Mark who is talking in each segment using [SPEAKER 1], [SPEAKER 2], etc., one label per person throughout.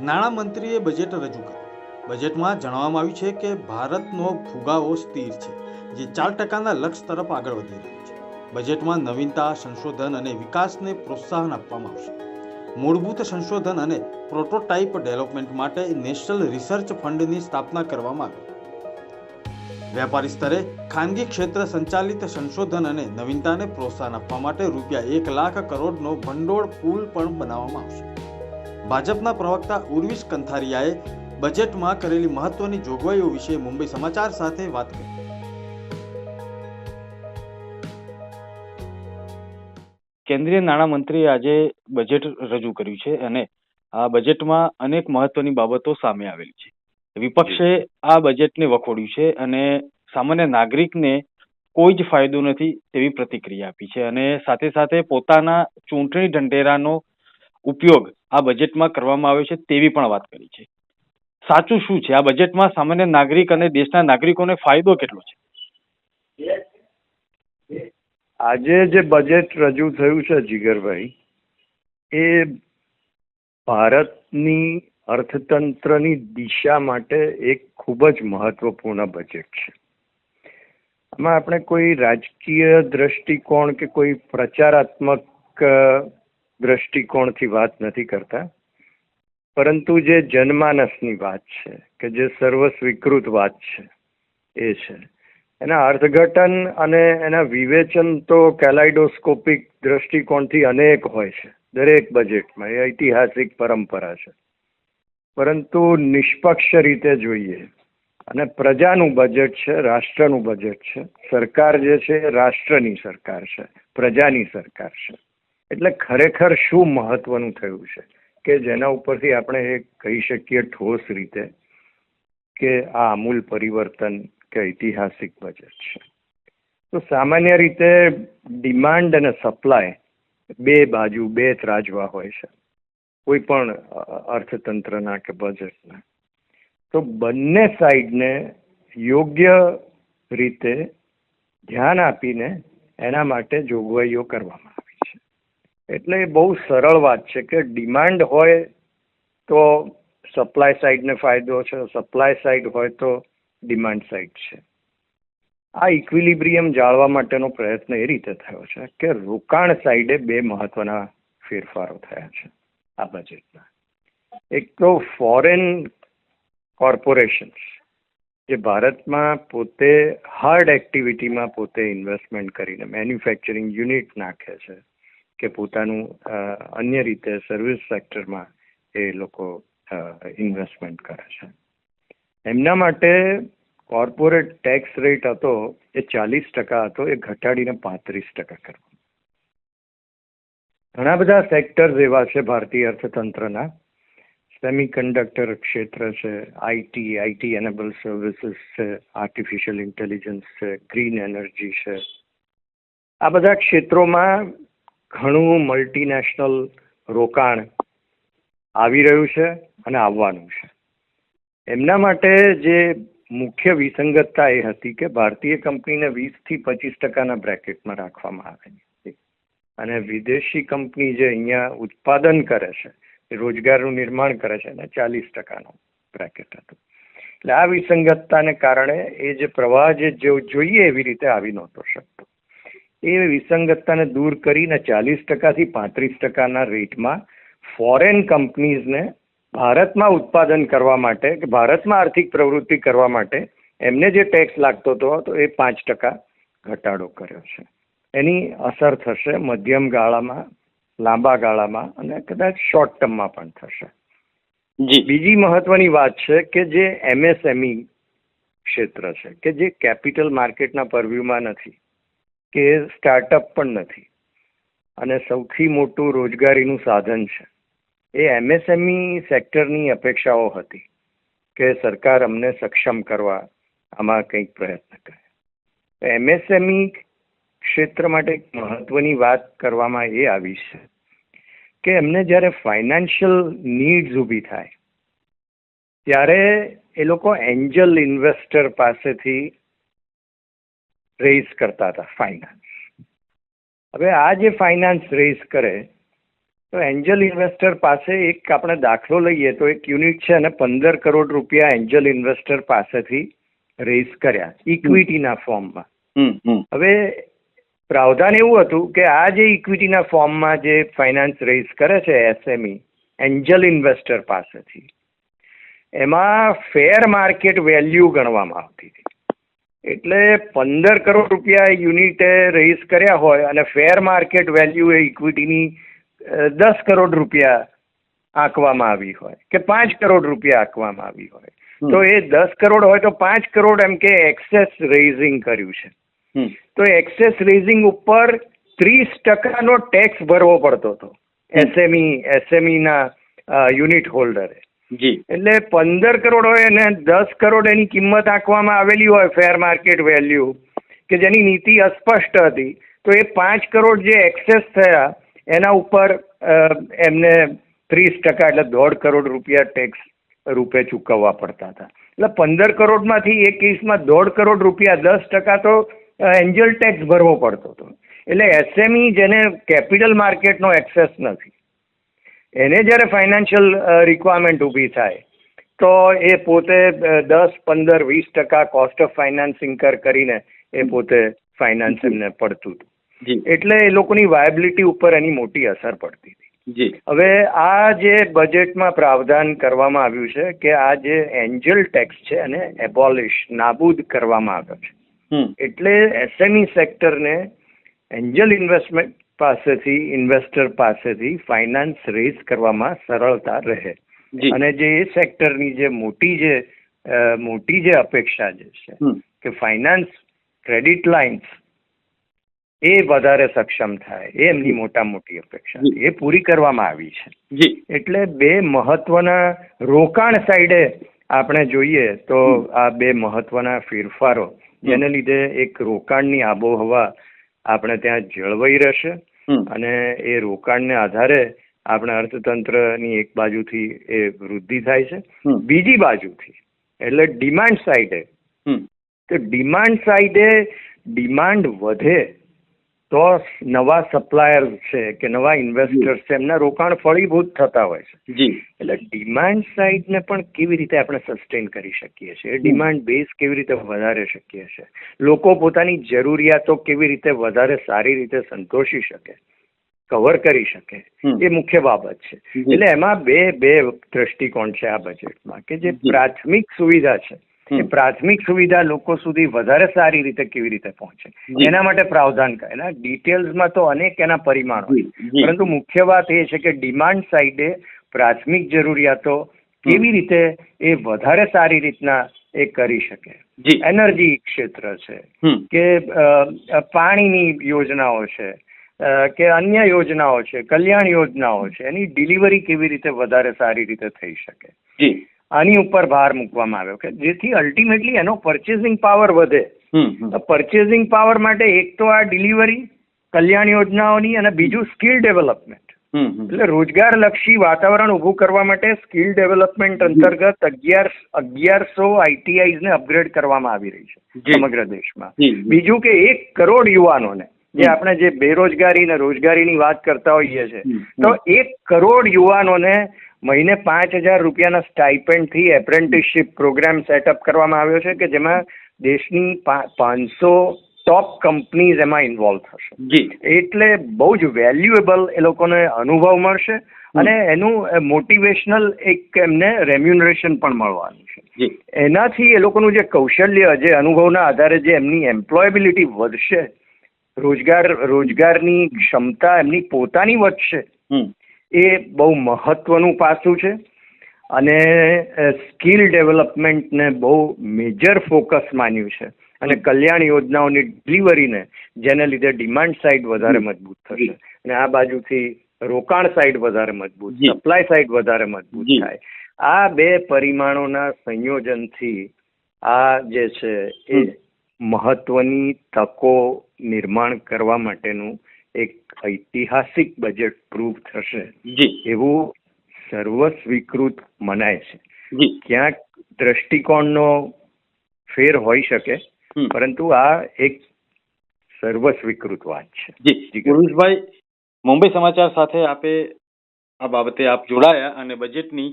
[SPEAKER 1] નાણામંત્રીએ બજેટ રજૂ કર્યું. બજેટમાં જણાવવામાં આવ્યું છે કે ભારતનો ફુગાવો સ્થિર છે, જે ચાર ટકાના લક્ષ્ય તરફ આગળ વધી રહ્યું છે. બજેટમાં નવીનતા, સંશોધન અને વિકાસને પ્રોત્સાહન આપવામાં આવશે. મૂળભૂત સંશોધન અને પ્રોટોટાઇપ ડેવલપમેન્ટ માટે નેશનલ રિસર્ચ ફંડની સ્થાપના કરવામાં આવી. વેપારી સ્તરે ખાનગી ક્ષેત્ર સંચાલિત સંશોધન અને નવીનતાને પ્રોત્સાહન આપવા માટે રૂપિયા એક લાખ કરોડનો ભંડોળ પૂલ પણ બનાવવામાં આવશે. ભાજપના પ્રવક્તા ઉર્વિશ કંથારિયાએ બજેટમાં કરેલી મહત્વની જોગવાઈઓ વિશે મુંબઈ સમાચાર સાથે વાત કરી. કેન્દ્રીય નાણામંત્રીએ આજે બજેટ રજૂ કર્યું છે અને આ બજેટમાં અનેક મહત્વની બાબતો સામે આવેલી છે. વિપક્ષે આ બજેટને વખોડ્યું છે અને સામાન્ય નાગરિકને કોઈ જ ફાયદો નથી તેવી પ્રતિક્રિયા આપી છે અને સાથે સાથે પોતાના ચૂંટણી ઢંઢેરાનો ઉપયોગ આ બજેટમાં કરવામાં આવ્યો છે તેવી પણ વાત કરી છે. સાચું શું છે? આ બજેટમાં સામાન્ય નાગરિક અને દેશના નાગરિકોને ફાયદો કેટલો છે?
[SPEAKER 2] આજે જે બજેટ રજૂ થયું છે જીગરભાઈ, એ ભારતની અર્થતંત્રની દિશા માટે એક ખૂબ જ મહત્વપૂર્ણ બજેટ છે. આમાં આપણે કોઈ રાજકીય દ્રષ્ટિકોણ કે કોઈ પ્રચારાત્મક દ્રષ્ટિકોણથી વાત નથી કરતા. પરંતુ જે જનમાનસની વાત છે, કે જે સર્વસ્વીકૃત વાત છે, એ છે. એના અર્થઘટન અને એના વિવેચન તો કેલાઇડોસ્કોપિક દ્રષ્ટિકોણથી અનેક હોય છે, દરેક બજેટમાં. એ ઐતિહાસિક પરંપરા છે. પરંતુ નિષ્પક્ષ રીતે જોઈએ, અને પ્રજાનું બજેટ છે, રાષ્ટ્રનું બજેટ છે, સરકાર જે છે રાષ્ટ્રની સરકાર છે, પ્રજાની સરકાર છે. એટલે ખરેખર શું મહત્વનું થયું છે? કે જેના ઉપરથી આપણે એ કહી શકીએ ઠોસ રીતે કે આ આમૂલ પરિવર્તન કે ઐતિહાસિક બજેટ છે. તો સામાન્ય રીતે ડિમાન્ડ અને સપ્લાય બે બાજુ, બે ત્રાજવા હોય છે. કોઈ પણ અર્થતંત્રના કે બજેટના. તો બંને સાઈડને યોગ્ય રીતે ધ્યાન આપીને એના માટે જોગવાઈઓ કરવામાં એટલે એ બહુ સરળ વાત છે કે ડિમાન્ડ હોય તો સપ્લાય સાઈડને ફાયદો છે સપ્લાય સાઈડ હોય તો ડિમાન્ડ સાઈડ છે. આ ઇક્વિલિબ્રિયમ જાળવા માટેનો પ્રયત્ન એ રીતે થયો છે કે રોકાણ સાઈડે બે મહત્વના ફેરફારો થયા છે આ બજેટમાં એક તો ફોરેન કોર્પોરેશન્સ જે ભારતમાં પોતે હાર્ડ એક્ટિવિટીમાં પોતે ઇન્વેસ્ટમેન્ટ કરીને મેન્યુફેક્ચરિંગ યુનિટ નાખે છે કે પોતાનું અન્ય રીતે સર્વિસ સેક્ટરમાં એ લોકો ઇન્વેસ્ટમેન્ટ કરે છે. એમના માટે કોર્પોરેટ ટેક્સ રેટ હતો એ ચાલીસ ટકા હતો, એ ઘટાડીને પાંત્રીસ ટકા કરવો. ઘણા બધા સેક્ટર્સ એવા છે ભારતીય અર્થતંત્રના. સેમિકન્ડક્ટર ક્ષેત્ર છે આઈટી આઈટી એનેબલ સર્વિસીસ છે આર્ટિફિશિયલ ઇન્ટેલિજન્સ છે ગ્રીન એનર્જી છે. આ બધા ક્ષેત્રોમાં ઘણું મલ્ટીનેશનલ રોકાણ આવી રહ્યું છે અને આવવાનું છે. એમના માટે જે મુખ્ય વિસંગતતા એ હતી કે ભારતીય કંપનીને વીસથી પચીસ ટકાના બ્રેકેટમાં રાખવામાં આવે અને વિદેશી કંપની જે અહીંયા ઉત્પાદન કરે છે, એ રોજગારનું નિર્માણ કરે છે અને ચાલીસ ટકાનું બ્રેકેટ હતું. એટલે આ વિસંગતતાને કારણે એ જે પ્રવાહ જે જો- જોઈએ એવી રીતે આવી નહોતો શકતો એ વિસંગતતાને દૂર કરીને ચાલીસ ટકાથી પાંત્રીસ ટકાના રેટમાં ફોરેન કંપનીઝને ભારતમાં ઉત્પાદન કરવા માટે કે ભારતમાં આર્થિક પ્રવૃત્તિ કરવા માટે એમને જે ટેક્સ લાગતો હતો તો એ પાંચ ટકા ઘટાડો કર્યો છે. એની અસર થશે મધ્યમ ગાળામાં લાંબા ગાળામાં અને કદાચ શોર્ટ ટર્મમાં પણ થશે.
[SPEAKER 1] જી.
[SPEAKER 2] બીજી મહત્વની વાત છે કે જે એમએસએમઈ ક્ષેત્ર છે કે જે કેપિટલ માર્કેટના પરવ્યુમાં નથી. કે સ્ટાર્ટઅપ પણ નથી. અને સૌથી મોટું રોજગારીનું સાધન છે. એ એમએસએમઈ સેક્ટરની અપેક્ષાઓ હતી કે સરકાર અમને સક્ષમ કરવા આમાં કંઈક પ્રયત્ન કરે. એમએસએમઈ ક્ષેત્ર માટે એક મહત્વની વાત કરવામાં એ આવી છે કે એમને જ્યારે ફાઇનાન્શિયલ નીડ્સ ઊભી થાય, ત્યારે એ લોકો એન્જલ ઇન્વેસ્ટર પાસેથી રેઝ કરતા હતા ફાઇનાન્સ હવે આ જે ફાઇનાન્સ રેઇઝ કરે તો એન્જલ ઇન્વેસ્ટર પાસે એક આપણે દાખલો લઈએ તો એક યુનિટ છે અને પંદર કરોડ રૂપિયા એન્જલ ઇન્વેસ્ટર પાસેથી રેઇઝ કર્યા ઇક્વિટીના ફોર્મમાં હવે પ્રાવધાન એવું હતું કે આ જે ઇક્વિટીના ફોર્મમાં જે ફાઇનાન્સ રેઇઝ કરે છે એસએમઈ એન્જલ ઇન્વેસ્ટર પાસેથી એમાં ફેર માર્કેટ વેલ્યુ ગણવામાં આવતી હતી. એટલે પંદર કરોડ રૂપિયા યુનિટે રેઇઝ કર્યા હોય અને ફેર માર્કેટ વેલ્યુ એ ઇક્વિટીની દસ કરોડ રૂપિયા આંકવામાં આવી હોય કે પાંચ કરોડ રૂપિયા આંકવામાં આવી હોય. તો એ દસ કરોડ હોય તો પાંચ કરોડ એમ કે એક્સેસ રેઝિંગ કર્યું છે. તો એક્સેસ રેઝિંગ ઉપર ત્રીસ ટકાનો ટેક્સ ભરવો પડતો હતો. એસએમઈ એસએમઈના યુનિટ હોલ્ડરે
[SPEAKER 3] જી.
[SPEAKER 2] એટલે પંદર કરોડ હોય અને દસ કરોડ એની કિંમત આંકવામાં આવેલી હોય ફેર માર્કેટ વેલ્યુ કે જેની નીતિ અસ્પષ્ટ હતી, તો એ પાંચ કરોડ જે એક્સેસ થયા, એના ઉપર એમને ત્રીસ ટકા એટલે દોઢ કરોડ રૂપિયા ટેક્સ રૂપે ચૂકવવા પડતા હતા. એટલે પંદર કરોડમાંથી એક કેસમાં દોઢ કરોડ રૂપિયા, દસ ટકા તો એન્જલ ટેક્સ ભરવો પડતો હતો. એટલે એસએમઈ જેને કેપિટલ માર્કેટનો એક્સેસ નથી એને જ્યારે ફાઇનાન્શિયલ રિક્વાયરમેન્ટ ઊભી થાય તો એ પોતે દસ પંદર વીસ ટકા કોસ્ટ ઓફ ફાઇનાન્સ ઇન્કર કરીને એ પોતે ફાઇનાન્સ એમને પડતું હતું. એટલે એ લોકોની વાયબિલિટી ઉપર એની મોટી અસર પડતી હતી. હવે આ જે બજેટમાં પ્રાવધાન કરવામાં આવ્યું છે કે આ જે એન્જલ ટેક્સ છે એને એબોલિશ નાબૂદ કરવામાં આવ્યો છે. એટલે એસએમઈ સેક્ટરને એન્જલ ઇન્વેસ્ટમેન્ટ પાસેથી ઇન્વેસ્ટર પાસેથી ફાઇનાન્સ રેઝ કરવામાં સરળતા રહે. અને જે એ સેક્ટરની જે મોટી જે મોટી જે અપેક્ષા જે છે કે ફાઇનાન્સ ક્રેડિટ લાઇન્સ એ વધારે સક્ષમ થાય એ એમની મોટા મોટી અપેક્ષા. એ પૂરી કરવામાં આવી છે. એટલે બે મહત્વના રોકાણ સાઈડે આપણે જોઈએ તો આ બે મહત્વના ફેરફારો જેને લીધે એક રોકાણની આબોહવા આપણે ત્યાં જળવાઈ રહેશે અને એ રોકાણને આધારે આપણે અર્થતંત્રની એક બાજુથી એ વૃદ્ધિ થાય છે. બીજી બાજુથી એટલે ડિમાન્ડ સાઈડે તો ડિમાન્ડ સાઈડે ડિમાન્ડ વધે તો નવા સપ્લાયર છે કે નવા ઇન્વેસ્ટર્સ છે એમના રોકાણ ફળીભૂત થતા હોય છે.
[SPEAKER 3] જી.
[SPEAKER 2] એટલે ડિમાન્ડ સાઈડને પણ કેવી રીતે આપણે સસ્ટેન કરી શકીએ છીએ? ડિમાન્ડ બેઝ કેવી રીતે વધારે શકીએ છીએ? લોકો પોતાની જરૂરિયાતો કેવી રીતે વધારે સારી રીતે સંતોષી શકે કવર કરી શકે એ મુખ્ય બાબત છે. એટલે એમાં બે બે દ્રષ્ટિકોણ છે આ બજેટમાં કે જે. પ્રાથમિક સુવિધા છે. એ પ્રાથમિક સુવિધા લોકો સુધી વધારે સારી રીતે કેવી રીતે પહોંચે. એના માટે પ્રાવધાન એના ડિટેલ્સમાં તો અનેક એના પરિમાણો. પરંતુ મુખ્ય વાત એ છે કે ડિમાન્ડ સાઈડે પ્રાથમિક જરૂરિયાતો કેવી રીતે એ વધારે સારી રીતના એ કરી શકે. એનર્જી ક્ષેત્ર છે. કે પાણીની યોજનાઓ છે. કે અન્ય યોજનાઓ છે. કલ્યાણ યોજનાઓ છે. એની ડિલિવરી કેવી રીતે વધારે સારી રીતે થઈ શકે. આની ઉપર ભાર મૂકવામાં આવ્યો કે જેથી અલ્ટિમેટલી એનો પરચેસિંગ પાવર વધે.
[SPEAKER 3] હમ
[SPEAKER 2] પરચેસિંગ પાવર માટે એક તો આ ડિલિવરી કલ્યાણ યોજનાઓની અને બીજું સ્કિલ ડેવલપમેન્ટ એટલે રોજગારલક્ષી વાતાવરણ ઊભું કરવા માટે સ્કિલ ડેવલપમેન્ટ અંતર્ગત અગિયાર અગિયારસો આઈટીઆઈઝ ને અપગ્રેડ કરવામાં આવી રહી છે સમગ્ર દેશમાં. બીજું કે એક કરોડ યુવાનોને જે આપણે જે બેરોજગારી ને રોજગારીની વાત કરતા હોઈએ છીએ તો એક કરોડ યુવાનોને મહિને પાંચ હજાર રૂપિયાના સ્ટાઇપેન્ડથી એપ્રેન્ટિસશીપ પ્રોગ્રામ સેટઅપ કરવામાં આવ્યો છે કે જેમાં દેશની પાંચસો ટોપ કંપનીઝ એમાં ઇન્વોલ્વ થશે.
[SPEAKER 3] જી.
[SPEAKER 2] એટલે બહુ જ વેલ્યુએબલ એ લોકોને અનુભવ મળશે અને એનું મોટિવેશનલ એક એમને રેમ્યુનરેશન પણ મળવાનું છે.
[SPEAKER 3] જી.
[SPEAKER 2] એનાથી એ લોકોનું જે કૌશલ્ય જે અનુભવના આધારે જે એમની એમ્પ્લોયેબિલિટી વધશે રોજગાર રોજગારની ક્ષમતા એમની પોતાની વધશે એ બહુ મહત્વનું પાસું છે અને સ્કિલ ડેવલપમેન્ટને બહુ મેજર ફોકસ માન્યું છે. અને કલ્યાણ યોજનાઓની ડિલિવરીને જેને લીધે ડિમાન્ડ સાઇડ વધારે મજબૂત થશે. અને આ બાજુથી રોકાણ સાઇડ વધારે મજબૂત સપ્લાય સાઇડ વધારે મજબૂત થાય. આ બે પરિમાણોના સંયોજનથી આ જે છે એ. મહત્વની તકો નિર્માણ કરવા માટેનું એક ઐતિહાસિક બજેટ પ્રૂવ થશે
[SPEAKER 3] એવું
[SPEAKER 2] એવું સર્વસ્વીકૃત મનાય છે. ક્યાંક દ્રષ્ટિકોણનો ફેર હોઈ શકે પરંતુ આ એક સર્વસ્વીકૃત વાત છે.
[SPEAKER 3] જી. પુરુષભાઈ મુંબઈ સમાચાર સાથે આપે આ બાબતે આપ જોડાયા અને બજેટની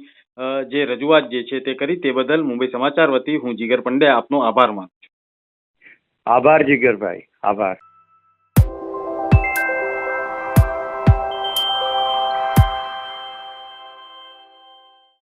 [SPEAKER 3] જે રજૂઆત જે છે તે કરી તે બદલ મુંબઈ સમાચાર વતી હું જીગર પંડ્યા આપનો આભાર માનું છું.
[SPEAKER 2] આભાર જીગરભાઈ આભાર.